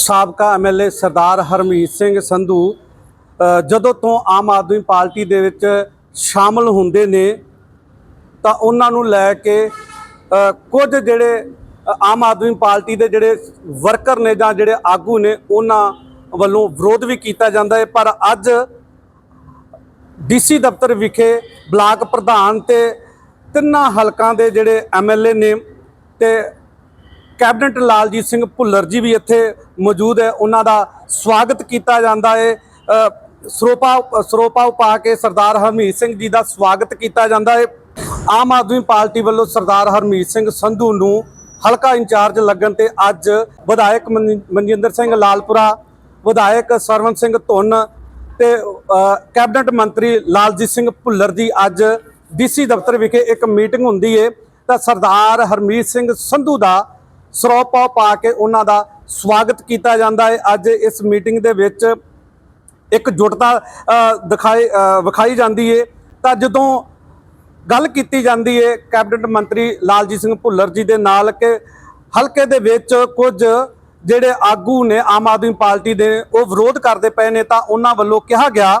ਸਾਬਕਾ ਐਮਐਲਏ ਸਰਦਾਰ ਹਰਮੀਤ ਸਿੰਘ ਸੰਧੂ ਜਦੋਂ ਤੋਂ ਆਮ ਆਦਮੀ ਪਾਰਟੀ ਦੇ ਵਿੱਚ ਸ਼ਾਮਲ ਹੁੰਦੇ ਨੇ, ਤਾਂ ਉਹਨਾਂ ਨੂੰ ਲੈ ਕੇ ਕੁਝ ਜਿਹੜੇ ਆਮ ਆਦਮੀ ਪਾਰਟੀ ਦੇ ਜਿਹੜੇ ਵਰਕਰ ਨੇ ਜਾਂ ਜਿਹੜੇ ਆਗੂ ਨੇ, ਉਹਨਾਂ ਵੱਲੋਂ ਵਿਰੋਧ ਵੀ ਕੀਤਾ ਜਾਂਦਾ ਹੈ। ਪਰ ਅੱਜ ਡੀਸੀ ਦਫ਼ਤਰ ਵਿਖੇ ਬਲਾਕ ਪ੍ਰਧਾਨ ਤੇ ਤਿੰਨਾਂ ਹਲਕਾਂ ਦੇ ਜਿਹੜੇ ਐਮਐਲਏ ਨੇ ਤੇ ਕੈਬਨਿਟ ਲਾਲਜੀਤ ਸਿੰਘ ਭੁੱਲਰ ਜੀ ਵੀ ਇੱਥੇ ਮੌਜੂਦ ਹੈ। ਉਹਨਾਂ ਦਾ ਸਵਾਗਤ ਕੀਤਾ ਜਾਂਦਾ ਹੈ। ਸਰੋਪਾ ਸਰੋਪਾ ਪਾ ਕੇ ਸਰਦਾਰ ਹਰਮੀਤ ਸਿੰਘ ਜੀ ਦਾ ਸਵਾਗਤ ਕੀਤਾ ਜਾਂਦਾ ਹੈ। ਆਮ ਆਦਮੀ ਪਾਰਟੀ ਵੱਲੋਂ ਸਰਦਾਰ ਹਰਮੀਤ ਸਿੰਘ ਸੰਧੂ ਨੂੰ ਹਲਕਾ ਇੰਚਾਰਜ ਲੱਗਣ ਤੇ ਅੱਜ ਵਿਧਾਇਕ ਮਨ- ਮਨਜਿੰਦਰ ਸਿੰਘ ਲਾਲਪੁਰਾ, ਵਿਧਾਇਕ ਸਰਵਨ ਸਿੰਘ ਧੁੰਨ ਤੇ ਕੈਬਨਿਟ ਮੰਤਰੀ ਲਾਲਜੀਤ ਸਿੰਘ ਭੁੱਲਰ ਦੀ ਅੱਜ ਡੀਸੀ ਦਫ਼ਤਰ ਵਿਖੇ ਇੱਕ ਮੀਟਿੰਗ ਹੁੰਦੀ ਹੈ ਤਾਂ ਸਰਦਾਰ ਹਰਮੀਤ ਸਿੰਘ ਸੰਧੂ ਦਾ ਸਰੋਪਾ ਪਾ ਕੇ ਉਹਨਾਂ ਦਾ ਸਵਾਗਤ ਕੀਤਾ ਜਾਂਦਾ ਹੈ। ਅੱਜ ਇਸ ਮੀਟਿੰਗ ਦੇ ਵਿੱਚ ਇੱਕ ਜੁਟਤਾ ਅ, ਦਿਖਾਈ ਵਿਖਾਈ ਜਾਂਦੀ ਹੈ ਤਾਂ ਜਦੋਂ ਗੱਲ ਕੀਤੀ ਜਾਂਦੀ ਹੈ ਕੈਬਨਿਟ ਮੰਤਰੀ ਲਾਲਜੀਤ ਸਿੰਘ ਭੁੱਲਰ ਜੀ ਦੇ ਨਾਲ ਕਿ ਹਲਕੇ ਦੇ ਵਿੱਚ ਕੁਝ ਜਿਹੜੇ ਆਗੂ ਨੇ ਆਮ ਆਦਮੀ ਪਾਰਟੀ ਦੇ ਉਹ ਵਿਰੋਧ ਕਰਦੇ ਪਏ ਨੇ ਤਾਂ ਉਹਨਾਂ ਵੱਲੋਂ ਕਿਹਾ ਗਿਆ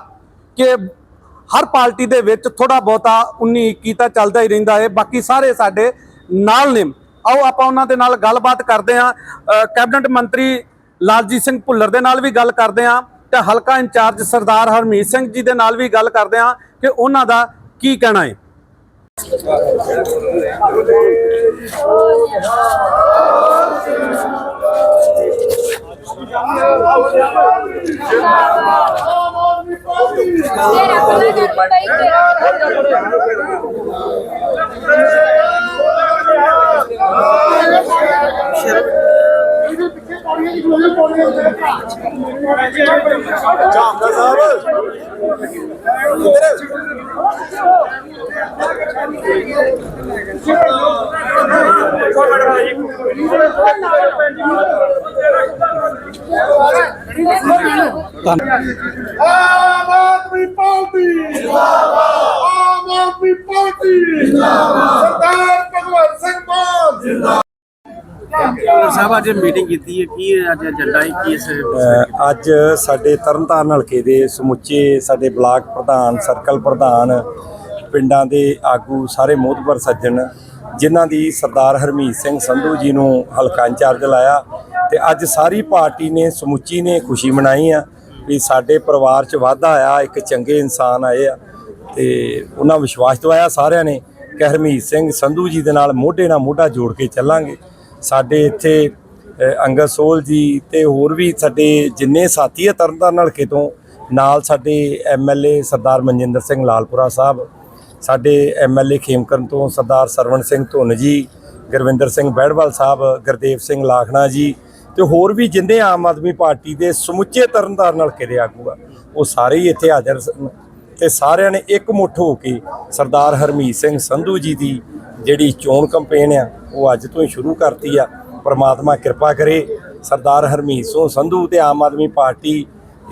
ਕਿ ਹਰ ਪਾਰਟੀ ਦੇ ਵਿੱਚ ਥੋੜਾ ਬਹੁਤਾ 19 21 ਤਾਂ ਚੱਲਦਾ ਹੀ ਰਹਿੰਦਾ ਹੈ ਬਾਕੀ ਸਾਰੇ ਸਾਡੇ ਨਾਲ ਨੇ। ਆਓ ਆਪਾਂ ਉਹਨਾਂ ਦੇ ਨਾਲ ਗੱਲਬਾਤ ਕਰਦੇ ਹਾਂ। ਕੈਬਨਿਟ ਮੰਤਰੀ ਲਾਲਜੀਤ ਸਿੰਘ ਭੁੱਲਰ ਦੇ ਨਾਲ ਵੀ ਗੱਲ ਕਰਦੇ ਹਾਂ ਤੇ ਹਲਕਾ ਇੰਚਾਰਜ ਸਰਦਾਰ ਹਰਮੀਤ ਸਿੰਘ ਜੀ ਦੇ ਨਾਲ ਵੀ ਗੱਲ ਕਰਦੇ ਹਾਂ ਕਿ ਉਹਨਾਂ ਦਾ ਕੀ ਕਹਿਣਾ ਹੈ। ਤੇਰਾ ਕੋਲ ਕਰ ਆਮ ਆਦਮੀ ਪਾਰਟੀ। ਜਿੰਦਾਬਾਦ ਆਮ ਆਦਮੀ ਪਾਰਟੀ। ਜਿੰਦਾਬਾਦ ਸਰਦਾਰ ਭਗਵੰਤ ਸਿੰਘ ਮਾਨ। ਜਿੰਦਾਬਾਦ ਸਾਹਿਬ, ਅੱਜ ਮੀਟਿੰਗ ਕੀਤੀ ਹੈ। ਕੀ ਅੱਜ ਏਜੰਡਾ ਹੈ? ਕੀ ਇਸ ਅੱਜ ਸਾਡੇ ਤਰਨਤਾਰਨ ਹਲਕੇ ਦੇ ਸਮੁੱਚੇ ਸਾਡੇ ਬਲਾਕ ਪ੍ਰਧਾਨ, ਸਰਕਲ ਪ੍ਰਧਾਨ, ਪਿੰਡਾਂ ਦੇ ਆਗੂ ਸਾਰੇ ਮੋਹਤਬਰ ਸੱਜਣ, ਜਿਨ੍ਹਾਂ ਦੀ ਸਰਦਾਰ ਹਰਮੀਤ ਸਿੰਘ ਸੰਧੂ ਜੀ ਨੂੰ ਹਲਕਾ ਇੰਚਾਰਜ ਲਾਇਆ ਤੇ ਅੱਜ ਸਾਰੀ ਪਾਰਟੀ ਨੇ ਸਮੁੱਚੀ ਨੇ ਖੁਸ਼ੀ ਮਨਾਈ ਆ ਵੀ ਸਾਡੇ ਪਰਿਵਾਰ 'ਚ ਵਾਧਾ ਆਇਆ, ਇੱਕ ਚੰਗੇ ਇਨਸਾਨ ਆਏ ਆ ਤੇ ਉਹਨਾਂ ਵਿਸ਼ਵਾਸ ਦਵਾਇਆ ਸਾਰਿਆਂ ਨੇ ਕਿ ਹਰਮੀਤ ਸਿੰਘ ਸੰਧੂ ਜੀ ਦੇ ਨਾਲ ਮੋਢੇ ਨਾਲ ਮੋਢਾ ਜੋੜ ਕੇ ਚੱਲਾਂਗੇ। ਸਾਡੇ ਇੱਥੇ ਅੰਗਦ ਸੋਲ ਜੀ ਤੇ ਹੋਰ ਵੀ ਸਾਡੇ ਜਿੰਨੇ ਸਾਥੀ ਆ ਤਰਨਤਾਰਨ ਹਲਕੇ ਤੋਂ, ਨਾਲ ਸਾਡੇ ਐਮਐਲਏ ਸਰਦਾਰ ਮਨਜਿੰਦਰ ਸਿੰਘ ਲਾਲਪੁਰਾ ਸਾਹਿਬ, ਸਾਡੇ ਐਮਐਲਏ ਖੇਮਕਰਨ ਤੋਂ ਸਰਦਾਰ ਸਰਵਣ ਸਿੰਘ ਧੁੰਨ ਜੀ, ਗੁਰਵਿੰਦਰ ਸਿੰਘ ਬੈੜਵਾਲ ਸਾਹਿਬ, ਗੁਰਦੇਵ ਸਿੰਘ ਲਾਖਣਾ ਜੀ ਤੇ ਹੋਰ ਵੀ ਜਿੰਨੇ ਆਮ ਆਦਮੀ ਪਾਰਟੀ ਦੇ ਸਮੁੱਚੇ ਤਰਨਤਾਰਨ ਹਲਕੇ ਦੇ ਆਗੂ ਆ, ਉਹ ਸਾਰੇ ਹੀ ਇੱਥੇ ਹਾਜ਼ਰ ਸਨ ਤੇ ਸਾਰਿਆਂ ਨੇ ਇੱਕ ਮੁੱਠ ਹੋ ਕੇ ਸਰਦਾਰ ਹਰਮੀਤ ਸਿੰਘ ਸੰਧੂ ਜੀ ਦੀ ਜਿਹੜੀ ਚੋਣ ਕੈਂਪੇਨ ਆ ਉਹ ਅੱਜ ਤੋਂ ਹੀ ਸ਼ੁਰੂ ਕਰਤੀ ਆ। ਪ੍ਰਮਾਤਮਾ ਕਿਰਪਾ ਕਰੇ ਸਰਦਾਰ ਹਰਮੀਤ ਸਿੰਘ ਸੰਧੂ ਤੇ ਆਮ ਆਦਮੀ ਪਾਰਟੀ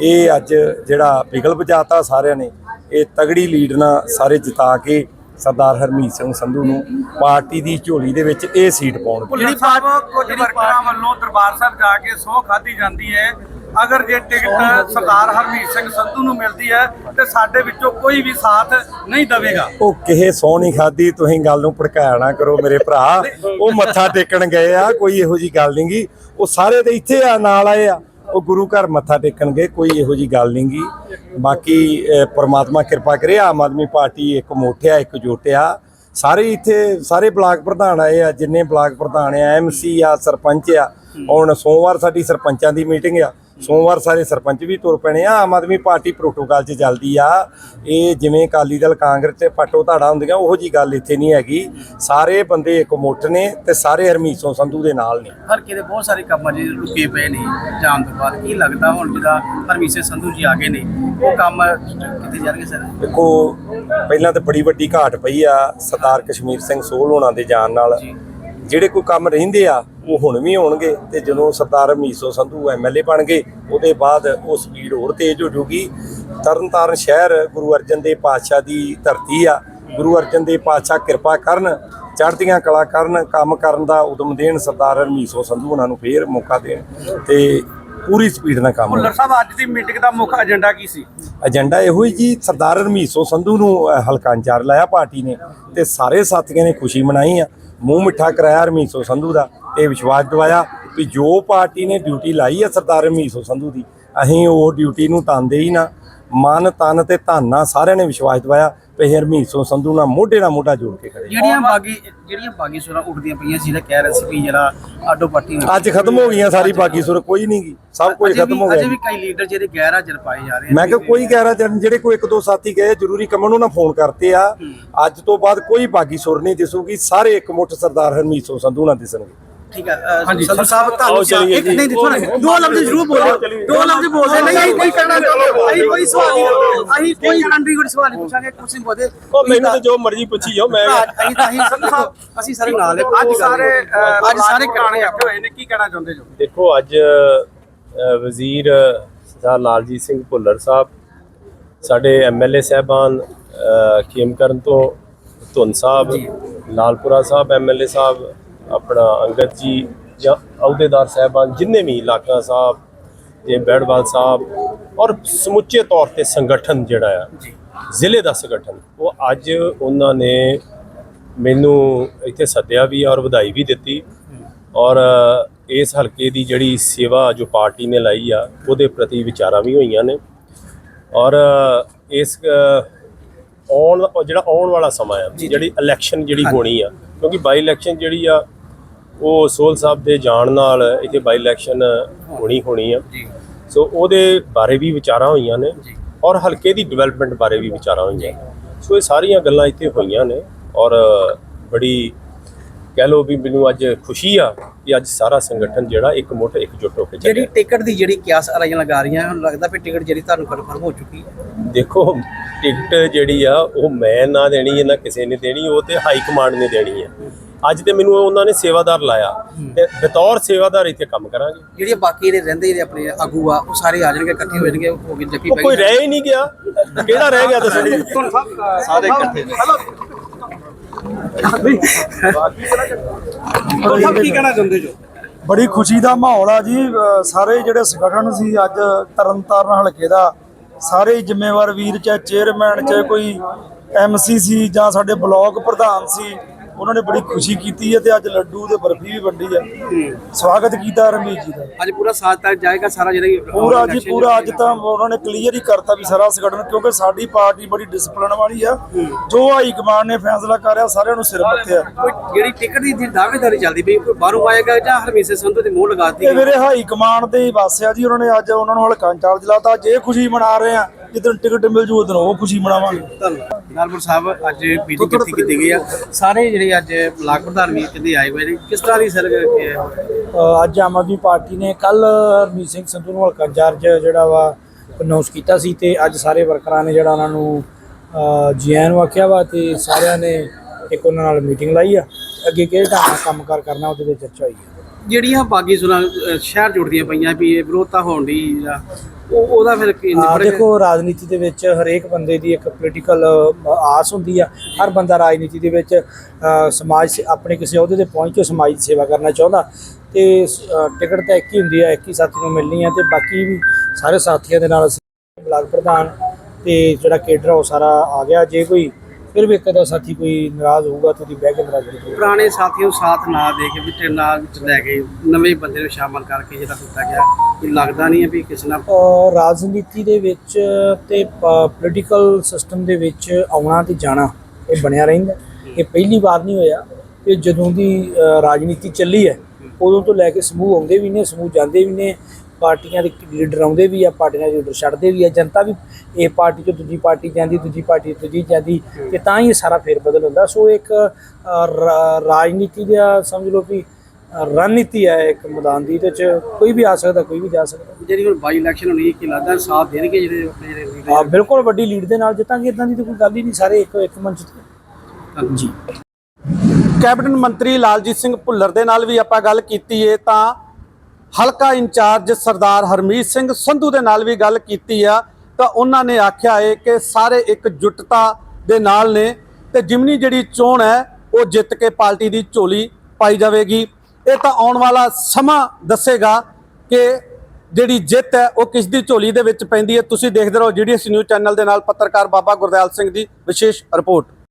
ਇਹ ਅੱਜ ਜਿਹੜਾ ਬਿਗਲ ਵਜਾਤਾ ਸਾਰਿਆਂ ਨੇ ਇਹ ਤਗੜੀ ਲੀਡ ਨਾਲ ਸਾਰੇ ਜਿਤਾ ਕੇ ਸਰਦਾਰ ਹਰਮੀਤ ਸਿੰਘ ਸੰਧੂ ਨੂੰ ਪਾਰਟੀ ਦੀ ਝੋਲੀ ਦੇ ਵਿੱਚ ਇਹ ਸੀਟ ਪਾਉਣ। ਭੁੱਲਰ ਸਾਹਿਬ ਕੁਝ ਵਰਕਰਾਂ ਵੱਲੋਂ ਦਰਬਾਰ ਸਾਹਿਬ ਜਾ ਕੇ ਸਹੁੰ ਖਾਧੀ ਜਾਂਦੀ ਹੈ। ਅਗਰ ਜੇ ਟਿਕਟ ਸਰਦਾਰ ਹਰਮੀਤ ਸਿੰਘ ਸੰਧੂ ਨੂੰ ਮਿਲਦੀ ਹੈ ਤੇ ਸਾਡੇ ਵਿੱਚੋਂ ਕੋਈ ਵੀ ਸਾਥ ਨਹੀਂ ਦੇਵੇਗਾ। ਉਹ ਕਿਸੇ ਸੌ ਨਹੀਂ ਖਾਦੀ ਤੁਸੀਂ ਗੱਲ ਨੂੰ ਭੜਕਾਇਆ ਨਾ ਕਰੋ ਮੇਰੇ ਭਰਾ। ਉਹ ਮੱਥਾ ਟੇਕਣ ਗਏ ਆ ਕੋਈ ਇਹੋ ਜੀ ਗੱਲ ਨਹੀਂਗੀ ਉਹ ਸਾਰੇ ਤੇ ਇੱਥੇ ਆ ਨਾਲ ਆਏ ਆ। ਉਹ ਗੁਰੂ ਘਰ ਮੱਥਾ ਟੇਕਣ ਗਏ ਕੋਈ ਇਹੋ ਜੀ ਗੱਲ ਨਹੀਂਗੀ ਬਾਕੀ ਅਹ, ਪ੍ਰਮਾਤਮਾ ਕਿਰਪਾ ਕਰੇ ਆਮ ਆਦਮੀ ਪਾਰਟੀ ਇੱਕ ਮੋਠਿਆ ਇੱਕ ਜੋਟਿਆ। ਸਾਰੇ ਇੱਥੇ ਸਾਰੇ ਬਲਾਕ ਪ੍ਰਧਾਨ ਆਏ ਆ ਜਿੰਨੇ ਬਲਾਕ ਪ੍ਰਧਾਨ ਆ ਐਮਸੀ ਆ ਸਰਪੰਚ ਆ। ਹੁਣ ਸੋਮਵਾਰ ਸਾਡੀ ਸਰਪੰਚਾਂ ਦੀ ਮੀਟਿੰਗ ਆ। ਸੋਮਵਾਰ ਸਾਰੇ ਸਰਪੰਚ ਵੀ ਤੁਰ ਪੈਣੇ ਆ ਆਮ ਆਦਮੀ ਪਾਰਟੀ ਪ੍ਰੋਟੋਕਾਲ 'ਚ ਚੱਲਦੀ ਆ। ਇਹ ਜਿਵੇਂ ਅਕਾਲੀ ਦਲ ਕਾਂਗਰਸ ਤੇ ਪੱਟੋ ਧਾੜਾ ਹੁੰਦੀਆਂ ਉਹੋ ਜੀ ਗੱਲ ਇੱਥੇ ਨਹੀਂ ਹੈਗੀ। ਸਾਰੇ ਬੰਦੇ ਇੱਕ ਮੁੱਠ ਨੇ ਤੇ ਸਾਰੇ ਹਰਮੀਤ ਸਿੰਘ ਸੰਧੂ ਦੇ ਨਾਲ ਨੇ। ਹਲਕੇ ਦੇ ਬਹੁਤ ਸਾਰੇ ਕੰਮ ਜਿਹੜੇ ਰੁਕੇ ਪਏ ਨੇ ਜਾਣ ਤੋਂ ਬਾਅਦ। ਕੀ ਲੱਗਦਾ ਹੁਣ ਜਿਹਦਾ ਹਰਮੀਤ ਸੰਧੂ ਜੀ ਆ ਗਏ ਨੇ ਉਹ ਕੰਮ ਕਿੱਥੇ ਜਾਣਗੇ ਸਰ? ਦੇਖੋ ਪਹਿਲਾਂ ਤਾਂ ਬੜੀ ਵੱਡੀ ਘਾਟ ਪਈ ਆ ਸਰਦਾਰ ਕਸ਼ਮੀਰ ਸਿੰਘ ਸੋਲ ਹੋਣਾ ਦੇ ਜਾਣ ਨਾਲ। ਜਿਹੜੇ ਕੋਈ ਕੰਮ ਰਹਿੰਦੇ ਆ, ਉਹ ਹੁਣ ਵੀ ਹੋਣਗੇ ਤੇ ਜਦੋਂ ਸਰਦਾਰ ਮੀਸੋ ਸੰਧੂ ਐਮਐਲਏ ਬਣ ਗਏ, ਉਹਦੇ ਬਾਅਦ ਉਹ ਸਪੀਡ ਹੋਰ ਤੇਜ਼ ਹੋ ਜੂਗੀ। ਤਰਨਤਾਰਨ ਸ਼ਹਿਰ ਗੁਰੂ ਅਰਜਨ ਦੇ ਪਾਤਸ਼ਾਹ ਦੀ ਧਰਤੀ ਆ। ਗੁਰੂ ਅਰਜਨ ਦੇ ਪਾਤਸ਼ਾਹ ਕਿਰਪਾ ਕਰਨ, ਚੜ੍ਹਦੀਆਂ ਕਲਾ ਕਰਨ, ਕੰਮ ਕਰਨ ਦਾ ਉਦਮ ਦੇਣ ਸਰਦਾਰ ਹਰਮੀਤ ਸਿੰਘ ਸੰਧੂ ਉਹਨਾਂ ਨੂੰ ਫੇਰ ਮੌਕਾ ਦੇਣ। ਤੇ ਪੂਰੀ ਸਪੀਡ ਨਾਲ ਕੰਮ ਭੁੱਲਰ ਸਾਹਿਬ ਅੱਜ ਦੀ ਮੀਟਿੰਗ ਦਾ ਮੁੱਖ ਏਜੰਡਾ ਕੀ ਸੀ? ਏਜੰਡਾ ਇਹੋ ਹੀ ਜੀ ਸਰਦਾਰ ਹਰਮੀਤ ਸੰਧੂ ਨੂੰ ਹਲਕਾ ਇੰਚਾਰਜ ਲਾਇਆ ਪਾਰਟੀ ਨੇ ਤੇ ਸਾਰੇ ਸਾਥੀਆਂ ਨੇ ਖੁਸ਼ੀ ਮਨਾਈ ਆ। ਮੂੰਹ ਮਿੱਠਾ ਕਰਾਇਆ ਹਰਮੀਤ ਸੰਧੂ ਦਾ ਤੇ ਵਿਸ਼ਵਾਸ ਦਿਵਾਇਆ ਵੀ ਜੋ ਪਾਰਟੀ ਨੇ ਡਿਊਟੀ ਲਾਈ ਆ ਸਰਦਾਰ ਹਰਮੀਤ ਸੰਧੂ ਦੀ ਅਸੀਂ ਉਹ ਡਿਊਟੀ ਨੂੰ ਤਾਂਦੇ ਹੀ ਨਾ। ਮਨ ਤਨ ਤੇ ਧਨ ਨਾਲ ਸਾਰਿਆਂ ਨੇ ਵਿਸ਼ਵਾਸ ਦਿਵਾਇਆ ਵੀ ਹਰਮੀਤ ਸੰਧੂ ਨਾਲ ਮੋਢੇ ਨਾਲ ਮੋਢਾ ਜੋੜ ਕੇ ਖੜੇ ਜਿਹੜੀਆਂ ਬਾਗੀ ਜਿਹੜੀਆਂ ਬਾਗੀ ਸੁਰਾਂ ਉੱਠਦੀਆਂ ਪਈਆਂ ਸੀ ਤਾਂ ਕਹਿ ਰਹੇ ਸੀ ਵੀ ਜਿਹੜਾ ਆਡੋ ਪੱਟੀ ਅੱਜ ਖਤਮ ਹੋ ਗਈਆਂ ਸਾਰੀ ਬਾਕੀ ਸੁਰ ਕੋਈ ਨਹੀਂ ਗੀ। ਸਭ ਕੁਝ ਅਜੇ ਖਤਮ ਹੋ ਅਜੇ ਗਿਆ ਵੀ ਕਈ ਲੀਡਰ ਜਿਹੜੇ ਗੈਰ ਹਾਜ਼ਰ ਪਾਏ ਜਾ ਰਹੇ ਮੈਂ ਕਿਹਾ ਕੋਈ ਕਹਿ ਰਿਹਾ ਜਨ- ਜਿਹੜੇ ਕੋਈ ਇੱਕ ਦੋ ਸਾਥੀ ਗਏ ਜ਼ਰੂਰੀ ਕੰਮਾਂ ਨੂੰ ਨਾ ਫੋਨ ਕਰਤੇ ਆ। ਅੱਜ ਤੋਂ ਬਾਅਦ ਕੋਈ ਬਾਗੀ ਸੁਰ ਨਹੀਂ ਦਿਸੂਗੀ ਸਾਰੇ ਇੱਕ ਮੁੱਠ ਸਰਦਾਰ ਹਰਮੀਤ ਸੰਧੂ ਨਾਲ ਦਿਸਣਗੇ। ਠੀਕ ਹੈ ਸੰਧੂ ਸਾਹਿਬ ਤੁਹਾਨੂੰ ਚਲੀਏ ਇੱਕ। ਨਹੀਂ ਦੇਖੋ ਨਾ ਦੋ ਲਫ਼ਜ਼ ਜ਼ਰੂਰ ਬੋਲਿਓ ਦੋ ਲਫ਼ਜ਼ ਬੋਲਦੇ ਨਹੀਂ ਅਸੀਂ ਕੋਈ ਕਹਿਣਾ ਅਸੀਂ ਕੋਈ ਸਵਾਲ ਨਹੀਂ ਅਸੀਂ ਕੋਈ ਕੰਟਰੀ ਕੋਈ ਸਵਾਲ ਨਹੀਂ ਪੁੱਛਾਂਗੇ ਕੁਝ ਬੋਦੇ ਉਹ ਮੈਨੂੰ ਤਾਂ ਜੋ ਮਰਜ਼ੀ ਪੁੱਛੀ ਜਾਓ ਮੈਂ ਅਸੀਂ ਤਾਂ ਅਸੀਂ ਸੰਧੂ ਸਾਹਿਬ ਅਸੀਂ ਸਾਰੇ ਨਾਲ ਹਾਂ। ਅੱਜ ਸਾਰੇ ਅ, ਅੱਜ ਸਾਰੇ ਕਾਣੇ ਇਕੱਠੇ ਹੋਏ ਨੇ ਕੀ ਕਹਿਣਾ ਚਾਹੁੰਦੇ ਜੋ? ਦੇਖੋ ਅੱਜ ਅ, ਵਜ਼ੀਰ ਸਰਦਾਰ ਲਾਲਜੀਤ ਸਿੰਘ ਭੁੱਲਰ ਸਾਹਿਬ ਸਾਡੇ ਐਮਐਲਏ ਸਾਹਿਬਾਨ ਖੇਮਕਰਨ ਤੋਂ ਧੁੰਨ ਸਾਹਿਬ ਲਾਲਪੁਰਾ ਸਾਹਿਬ ਐਮਐਲਏ ਸਾਹਿਬ ਆਪਣਾ ਅੰਗਦ ਜੀ ਜਾਂ ਅਹੁਦੇਦਾਰ ਸਾਹਿਬਾਨ ਜਿੰਨੇ ਵੀ ਇਲਾਕਾ ਸਾਹਿਬ ਤੇ ਬੈੜਵਾਲ ਸਾਹਿਬ ਔਰ ਸਮੁੱਚੇ ਤੌਰ ਤੇ ਸੰਗਠਨ ਜਿਹੜਾ ਆ ਜ਼ਿਲ੍ਹੇ ਦਾ ਸੰਗਠਨ ਉਹ ਅੱਜ ਉਹਨਾਂ ਨੇ ਮੈਨੂੰ ਇੱਥੇ ਸੱਦਿਆ ਵੀ ਔਰ ਵਧਾਈ ਵੀ ਦਿੱਤੀ ਔਰ ਇਸ ਹਲਕੇ ਦੀ ਜਿਹੜੀ ਸੇਵਾ ਜੋ ਪਾਰਟੀ ਨੇ ਲਾਈ ਆ ਉਹਦੇ ਪ੍ਰਤੀ ਵਿਚਾਰਾਂ ਵੀ ਹੋਈਆਂ ਨੇ ਔਰ ਇਸ ਆਉਣ ਜਿਹੜਾ ਆਉਣ ਵਾਲਾ ਸਮਾਂ ਆ ਜਿਹੜੀ ਇਲੈਕਸ਼ਨ ਜਿਹੜੀ ਹੋਣੀ ਆ ਕਿਉਂਕਿ ਬਾਈ ਇਲੈਕਸ਼ਨ ਜਿਹੜੀ ਆ ਉਹ ਸੋਲ ਸਾਹਿਬ ਦੇ ਜਾਣ ਨਾਲ ਇੱਥੇ ਬਾਈ ਇਲੈਕਸ਼ਨ ਹੋਣੀ ਹੋਣੀ ਆ। ਸੋ ਉਹਦੇ ਬਾਰੇ ਵੀ ਵਿਚਾਰਾਂ ਹੋਈਆਂ ਨੇ ਔਰ ਹਲਕੇ ਦੀ ਡਿਵੈਲਪਮੈਂਟ ਬਾਰੇ ਵੀ ਵਿਚਾਰਾਂ ਹੋਈਆਂ। ਸੋ ਇਹ ਸਾਰੀਆਂ ਗੱਲਾਂ ਇੱਥੇ ਹੋਈਆਂ ਨੇ ਔਰ ਬੜੀ ਕਹਿ ਲਓ ਵੀ ਮੈਨੂੰ ਅੱਜ ਖੁਸ਼ੀ ਆ ਕਿ ਅੱਜ ਸਾਰਾ ਸੰਗਠਨ ਜਿਹੜਾ ਇੱਕ ਮੁੱਠ ਇਕਜੁੱਟ ਹੋ ਕੇ ਜਿਹੜੀ ਟਿਕਟ ਦੀ ਜਿਹੜੀ ਕਿਆਸ ਅਰਾਈਆਂ ਲਗਾ ਰਹੀਆਂ ਹੁਣ ਲੱਗਦਾ ਵੀ ਟਿਕਟ ਜਿਹੜੀ ਤੁਹਾਨੂੰ ਕਨਫਰਮ ਹੋ ਚੁੱਕੀ ਹੈ। ਦੇਖੋ ਟਿਕਟ ਜਿਹੜੀ ਆ ਉਹ ਮੈਂ ਨਾ ਦੇਣੀ ਹੈ ਨਾ ਕਿਸੇ ਨੇ ਦੇਣੀ ਉਹ ਤੇ ਹਾਈ ਕਮਾਂਡ ਨੇ ਦੇਣੀ ਹੈ। ਅੱਜ ਤੇ ਮੈਨੂੰ ਉਹਨਾਂ ਨੇ ਸੇਵਾਦਾਰ ਲਾਇਆ। ਤੇ ਬਤੌਰ ਸੇਵਾਦਾਰ ਇੱਥੇ ਕੰਮ ਕਰਾਂਗੇ। ਜਿਹੜੀਆਂ ਬਾਕੀ ਜਿਹੜੇ ਰਹਿੰਦੇ ਜਿਹੜੇ ਆਪਣੇ ਆਗੂ ਆ ਉਹ ਸਾਰੇ ਆ ਜਾਣਗੇ ਇਕੱਠੇ ਹੋ ਜਾਣਗੇ ਉਹ ਵੀ ਜੱਫੀ ਕੋਈ ਰਹਿ ਹੀ ਨਹੀਂ ਗਿਆ। ਕਿਹੜਾ ਰਹਿ ਗਿਆ ਦੱਸੋ? ਜੀ ਸਾਰੇ ਇਕੱਠੇ ਸਾਹਿਬ ਕੀ ਕਹਿਣਾ ਚਾਹੁੰਦੇ ਜੋ? ਬੜੀ ਖੁਸ਼ੀ ਦਾ ਮਾਹੌਲ ਆ ਜੀ। ਸਾਰੇ ਜਿਹੜੇ ਸੰਗਠਨ ਸੀ ਅੱਜ ਤਰਨਤਾਰਨ ਹਲਕੇ ਦਾ ਸਾਰੇ ਹੀ ਜ਼ਿੰਮੇਵਾਰ ਵੀਰ ਚਾਹੇ ਚੇਅਰਮੈਨ ਚਾਹੇ ਕੋਈ ਐਮਸੀ ਸੀ ਜਾਂ ਸਾਡੇ ਬਲਾਕ ਪ੍ਰਧਾਨ ਸੀ ਉਹਨਾਂ ਨੇ ਬੜੀ ਖੁਸ਼ੀ ਕੀਤੀ ਹੈ ਤੇ ਅੱਜ ਲੱਡੂ ਤੇ ਬਰਫੀ ਵੀ ਵੰਡੀ ਹੈ। ਸਵਾਗਤ ਕੀਤਾ ਰਮੀਤ ਜੀ ਦਾ। ਅੱਜ ਪੂਰਾ ਸਾਥ ਤੱਕ ਜਾਏਗਾ ਸਾਰਾ ਜਿਹੜਾ ਪੂਰਾ ਜੀ ਪੂਰਾ ਅੱਜ ਤਾਂ ਉਹਨਾਂ ਨੇ ਕਲੀਅਰ ਹੀ ਕਰਤਾ ਵੀ ਸਾਰਾ ਸੰਗਠਨ ਕਿਉਂਕਿ ਸਾਡੀ ਪਾਰਟੀ ਬੜੀ ਡਿਸਪਲਿਨ ਵਾਲੀ ਆ। ਜੋ ਹਾਈ ਕਮਾਂਡ ਨੇ ਫੈਸਲਾ ਕਰਿਆ ਸਾਰਿਆਂ ਨੂੰ ਸਿਰ ਮੱਥਿਆ ਕੋਈ ਜਿਹੜੀ ਟਿਕਟ ਦੀ ਦਾਅਵੇਦਾਰੀ ਚੱਲਦੀ ਪਈ ਕੋਈ ਬਾਹਰੋਂ ਆਏਗਾ ਜਾਂ ਹਰਮੀਤ ਸੰਧੂ ਦੇ ਮੂੰਹ ਲਗਾਤੀ ਇਹ ਮੇਰੇ ਹਾਈ ਕਮਾਂਡ ਦੇ ਵਾਸਿਆ ਜੀ ਉਹਨਾਂ ਨੇ ਅੱਜ ਉਹਨਾਂ ਨੂੰ ਹਲਕਾ ਇੰਚਾਰਜ ਲਾਤਾ। ਜੇ ਖੁਸ਼ੀ ਮਨਾ ਰਹੇ ਆ ਜਿੱਦਣ ਟਿਕਟ ਮਿਲ ਜੂ ਉਦੋਂ ਉਹ ਖੁਸ਼ੀ ਮਨਾਵਾਂਗੇ। ਧੰਨਵਾਦ। ਲਾਲਪੁਰ ਸਾਹਿਬ ਅੱਜ ਮੀਟਿੰਗ ਕਿੱਥੇ ਕੀਤੀ ਗਈ ਆ। ਸਾਰੇ ਜਿਹੜੇ ਅੱਜ ਬਲਾਕ ਪ੍ਰਧਾਨ ਵੀ ਕਿਤੇ ਆਏ ਹੋਏ ਨੇ ਕਿਸ ਤਰ੍ਹਾਂ ਦੀ ਸਰ ਅ, ਅੱਜ ਆਮ ਆਦਮੀ ਪਾਰਟੀ ਨੇ ਕੱਲ ਹਰਮੀਤ ਸਿੰਘ ਸੰਧੂ ਨੂੰ ਹਲਕਾ ਇੰਚਾਰਜ ਜਿਹੜਾ ਵਾ ਅਨਾਉਂਸ ਕੀਤਾ ਸੀ ਤੇ ਅੱਜ ਸਾਰੇ ਵਰਕਰਾਂ ਨੇ ਜਿਹੜਾ ਉਹਨਾਂ ਨੂੰ ਅ, ਜੀ ਆਇਆਂ ਨੂੰ ਆਖਿਆ ਵਾ ਤੇ ਸਾਰਿਆਂ ਨੇ ਇੱਕ ਉਹਨਾਂ ਨਾਲ ਮੀਟਿੰਗ ਲਾਈ ਆ। ਅੱਗੇ ਕਿਹੜੇ ਢੰਗ ਨਾਲ ਕੰਮਕਾਰ ਕਰਨਾ ਉਹਦੇ ਤੇ ਚਰਚਾ ਹੋਈ ਹੈ ਜਿਹੜੀਆਂ ਬਾਗੀ ਸੁਣਾ ਸ਼ਹਿਰ ਜੁੜਦੀਆਂ ਪਈਆਂ ਵੀ ਇਹ ਵਿਰੋਧਤਾ ਹੋਣ ਦੀ ਉਹ ਉਹਦਾ ਫਿਰ ਕੀ ਨਿਬੜ ਦੇਖੋ ਰਾਜਨੀਤੀ ਦੇ ਵਿੱਚ ਹਰੇਕ ਬੰਦੇ ਦੀ ਇੱਕ ਪੋਲੀਟੀਕਲ ਆਸ ਹੁੰਦੀ ਆ। ਹਰ ਬੰਦਾ ਰਾਜਨੀਤੀ ਦੇ ਵਿੱਚ ਅ, ਸਮਾਜ ਸੇ- ਆਪਣੇ ਕਿਸੇ ਅਹੁਦੇ ਤੇ ਪਹੁੰਚ ਕੇ ਸਮਾਜ ਦੀ ਸੇਵਾ ਕਰਨਾ ਚਾਹੁੰਦਾ। ਤੇ ਅ, ਟਿਕਟ ਤਾਂ ਇੱਕ ਹੀ ਹੁੰਦੀ ਆ ਇੱਕ ਹੀ ਸਾਥੀ ਨੂੰ ਮਿਲਣੀ ਆ ਤੇ ਬਾਕੀ ਵੀ ਸਾਰੇ ਸਾਥੀਆਂ ਦੇ ਨਾਲ ਅਸੀਂ ਬਲਾਕ ਪ੍ਰਧਾਨ ਤੇ ਜਿਹੜਾ ਕੇਡਰ ਆ ਉਹ ਸਾਰਾ ਆ ਗਿਆ। ਜੇ ਕੋਈ ਫਿਰ ਵੀ ਇੱਕ ਦਾ ਸਾਥੀ ਕੋਈ ਨਾਰਾਜ਼ ਹੋਊਗਾ ਤਾਂ ਉਹਦੀ ਬਹਿ ਕੇ ਪੁਰਾਣੇ ਸਾਥੀਆਂ ਨੂੰ ਸਾਥ ਨਾ ਦੇ ਕੇ ਵਿੱਚ ਨਾਲ ਵਿੱਚ ਲੈ ਕੇ ਨਵੇਂ ਬੰਦੇ ਨੂੰ ਸ਼ਾਮਲ ਕਰਕੇ ਜਿਹੜਾ ਕੀਤਾ ਗਿਆ ਇਹ ਲੱਗਦਾ ਨਹੀਂ ਹੈ ਵੀ ਕਿਸੇ ਨਾਲ। ਰਾਜਨੀਤੀ ਦੇ ਵਿੱਚ ਤੇ ਪੋਲੀਟੀਕਲ ਸਿਸਟਮ ਦੇ ਵਿੱਚ ਆਉਣਾ ਤੇ ਜਾਣਾ ਇਹ ਬਣਿਆ ਰਹਿੰਦਾ। ਇਹ ਪਹਿਲੀ ਵਾਰ ਨਹੀਂ ਹੋਇਆ ਕਿ ਜਦੋਂ ਦੀ ਰਾਜਨੀਤੀ ਚੱਲੀ ਹੈ ਉਦੋਂ ਤੋਂ ਲੈ ਕੇ ਸਮੂਹ ਆਉਂਦੇ ਵੀ ਨੇ ਸਮੂਹ ਜਾਂਦੇ ਵੀ ਨੇ ਪਾਰਟੀਆਂ ਦੇ ਲੀਡਰ ਆਉਂਦੇ ਵੀ ਆ ਪਾਰਟੀਆਂ ਦੇ ਲੀਡਰ ਛੱਡਦੇ ਵੀ ਆ ਜਨਤਾ ਵੀ ਇਹ ਪਾਰਟੀ ਤੋਂ ਦੂਜੀ ਪਾਰਟੀ ਜਾਂਦੀ ਦੂਜੀ ਪਾਰਟੀ ਤੋਂ ਦੂਜੀ ਜਾਂਦੀ ਤੇ ਤਾਂ ਹੀ ਇਹ ਸਾਰਾ ਫੇਰ ਬਦਲ ਹੁੰਦਾ। ਸੋ ਇੱਕ ਰਾਜਨੀਤੀ ਦਾ ਸਮਝ ਲਓ ਵੀ ਰਣਨੀਤੀ ਹੈ ਇੱਕ ਮੈਦਾਨ ਦੀ ਇਹਦੇ ਚ ਕੋਈ ਵੀ ਆ ਸਕਦਾ ਕੋਈ ਵੀ ਜਾ ਸਕਦਾ। ਜਿਹੜੀ ਹੁਣ ਬਾਈ ਇਲੈਕਸ਼ਨ ਹੋਣੀ ਹੈ ਕਿ ਲੱਗਦਾ ਸਾਥ ਦੇਣਗੇ ਜਿਹੜੇ ਆਪਣੇ ਜਿਹੜੇ ਹਾਂ ਬਿਲਕੁਲ ਵੱਡੀ ਲੀਡ ਦੇ ਨਾਲ ਜਿੱਤਾਂਗੇ ਇਦਾਂ ਦੀ ਤਾਂ ਕੋਈ ਗੱਲ ਹੀ ਨਹੀਂ ਸਾਰੇ ਇੱਕ ਇੱਕ ਮੰਚ ਤੇ। ਜੀ ਕੈਬਨਿਟ ਮੰਤਰੀ ਲਾਲਜੀਤ ਸਿੰਘ ਭੁੱਲਰ ਦੇ ਨਾਲ ਵੀ ਆਪਾਂ ਗੱਲ ਕੀਤੀ ਏ ਤਾਂ ਹਲਕਾ ਇੰਚਾਰਜ ਸਰਦਾਰ ਹਰਮੀਤ ਸਿੰਘ ਸੰਧੂ ਦੇ ਨਾਲ ਵੀ ਗੱਲ ਕੀਤੀ ਆ, ਤਾਂ ਉਹਨਾਂ ਨੇ ਆਖਿਆ ਏ ਕਿ ਸਾਰੇ ਇੱਕ ਜੁਟਤਾ ਦੇ ਨਾਲ ਨੇ ਤੇ ਜਿਮਨੀ ਜਿਹੜੀ ਚੋਣ ਹੈ, ਉਹ ਜਿੱਤ ਕੇ ਪਾਰਟੀ ਦੀ ਝੋਲੀ ਪਾਈ ਜਾਵੇਗੀ। ਇਹ ਤਾਂ ਆਉਣ ਵਾਲਾ ਸਮਾਂ ਦੱਸੇਗਾ ਕਿ ਜਿਹੜੀ ਜਿੱਤ ਹੈ, ਉਹ ਕਿਸ ਦੀ ਝੋਲੀ ਦੇ ਵਿੱਚ ਪੈਂਦੀ ਹੈ। ਤੁਸੀਂ ਦੇਖਦੇ ਰਹੋ ਜੀਡੀਐਸ ਨਿਊਜ਼ ਚੈਨਲ ਦੇ ਨਾਲ ਪੱਤਰਕਾਰ ਬਾਬਾ ਗੁਰਦਿਆਲ ਸਿੰਘ ਦੀ ਵਿਸ਼ੇਸ਼ ਰਿਪੋਰਟ।